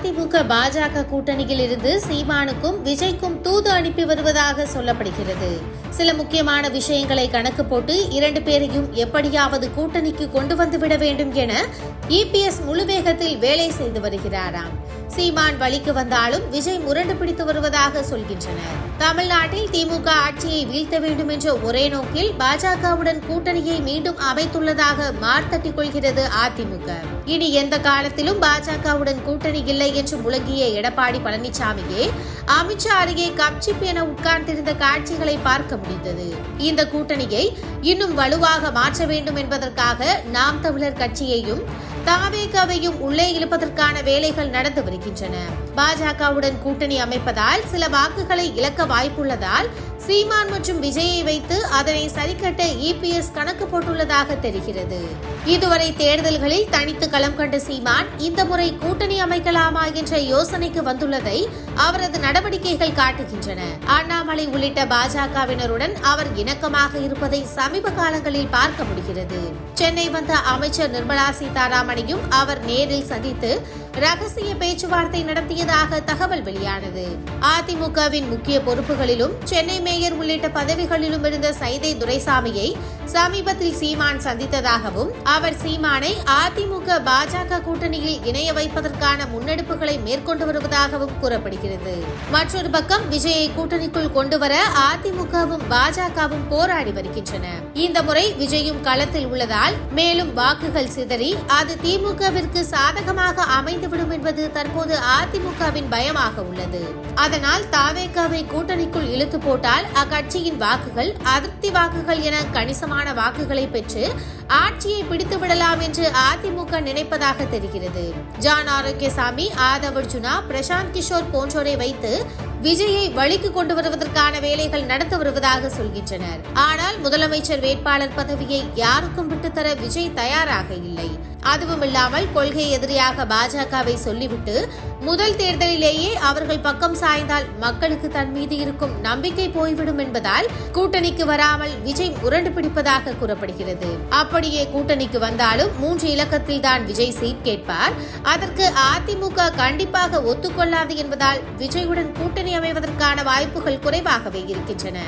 அதிமுக பாஜக கூட்டணியில் இருந்து சீமானுக்கும் விஜய்க்கும் தூது அனுப்பி வருவதாக சொல்லப்படுகிறது. சில முக்கியமான விஷயங்களை கணக்கு போட்டு இரண்டு பேரையும் எப்படியாவது கூட்டணிக்கு கொண்டு வந்துவிட வேண்டும் என இபிஎஸ் முழு வேகத்தில் வேலை செய்து வருகிறாராம். சீமான் வழிக்கு வந்தாலும் விஜய் முரண்டு பிடித்து வருவதாக சொல்கின்றனர். தமிழ்நாட்டில் திமுக ஆட்சியை வீழ்த்த வேண்டும் என்ற ஒரே நோக்கில் பாஜகவுடன் கூட்டணியை மீண்டும் அமைத்துள்ளதாக மார்த்தட்டிக் கொள்கிறது அதிமுக. இனி எந்த காலத்திலும் பாஜகவுடன் கூட்டணி இல்லை என்று முழங்கிய எடப்பாடி பழனிசாமியே அமித்ஷா அருகே கப்சிப் என உட்கார்ந்திருந்த காட்சிகளை பார்க்க முடிந்தது. இந்த கூட்டணியை இன்னும் வலுவாக மாற்ற வேண்டும் என்பதற்காக நாம் தமிழர் கட்சியையும் தாவேகாவையும் உள்ளே இழுப்பதற்கான வேலைகள் நடந்து வருகின்றன. பாஜகவுடன் கூட்டணி அமைப்பதால் சில வாக்குகளை இழக்க வாய்ப்புள்ளதால் சீமான் மற்றும் விஜயை வைத்து அதனை சரிக்கட்ட இபிஎஸ் கணக்கு போட்டுள்ளதாக தெரிகிறது. இதுவரை தேர்தல்களில் தனித்து களம் கண்ட சீமான் இந்த முறை கூட்டணி அமைக்கலாமா என்ற யோசனைக்கு வந்துள்ளதை அவரது நடவடிக்கைகள் காட்டுகின்றன. அண்ணாமலை உள்ளிட்ட பாஜகவினருடன் அவர் இணக்கமாக இருப்பதை சமீப காலங்களில் பார்க்க முடிகிறது. சென்னை வந்த அமைச்சர் நிர்மலா சீதாராமனையும் அவர் நேரில் சந்தித்து ரகசிய பேச்சுவார்த்தை நடத்தியதாக தகவல் வெளியானது. அதிமுகவின் முக்கிய பொறுப்புகளிலும் சென்னை மேயர் உள்ளிட்ட பதவிகளிலும் இருந்த சைதை துரைசாமியை சமீபத்தில் சீமான் சந்தித்ததாகவும் அவர் சீமானை அதிமுக பாஜக கூட்டணியில் இணைய வைப்பதற்கான முன்னெடுப்புகளை மேற்கொண்டு வருவதாகவும் கூறப்படுகிறது. மற்றொரு பக்கம் விஜயை கூட்டணிக்குள் கொண்டுவர அதிமுகவும் பாஜகவும் போராடி வருகின்றன. இந்த முறை விஜயும் களத்தில் உள்ளதால் மேலும் வாக்குகள் சிதறி அது திமுகவிற்கு சாதகமாக அமைந்து அமைந்துவிடும் என்பது தற்போது அதிமுகவின் பயமாக உள்ளது. அதனால் தாவேகாவை கூட்டணிக்குள் இழுத்து போட்டால் அக்கட்சியின் வாக்குகள் அதிருப்தி வாக்குகள் என கணிசமான வாக்குகளை பெற்று ஆட்சியை பிடித்து விடலாம் என்று அதிமுக நினைப்பதாக தெரிகிறது. ஜான் ஆரோக்கியசாமி ஆதவர்ஜுனா பிரசாந்த் கிஷோர் போன்றோரை வைத்து விஜயை வழிக்கு கொண்டு வருவதற்கான வேலைகள் நடத்தி வருவதாக சொல்கின்றனர். ஆனால் முதலமைச்சர் வேட்பாளர் பதவியை யாருக்கும் விட்டுத்தர விஜய் தயாராக இல்லை. அதுவும் இல்லாமல் கொள்கை எதிரியாக பாஜகவை சொல்லிவிட்டு முதல் தேர்தலிலேயே அவர்கள் பக்கம் சாய்ந்தால் மக்களுக்கு தன் மீது இருக்கும் நம்பிக்கை போய்விடும் என்பதால் கூட்டணிக்கு வராமல் விஜய் முரண்டு பிடிப்பதாக கூறப்படுகிறது. அப்படியே கூட்டணிக்கு வந்தாலும் மூன்று இலக்கத்தில் தான் விஜய் சீட் கேட்பார். அதற்கு அதிமுக கண்டிப்பாக ஒத்துக்கொள்ளாது என்பதால் விஜயுடன் கூட்டணி அமைவதற்கான வாய்ப்புகள் குறைவாகவே இருக்கின்றன.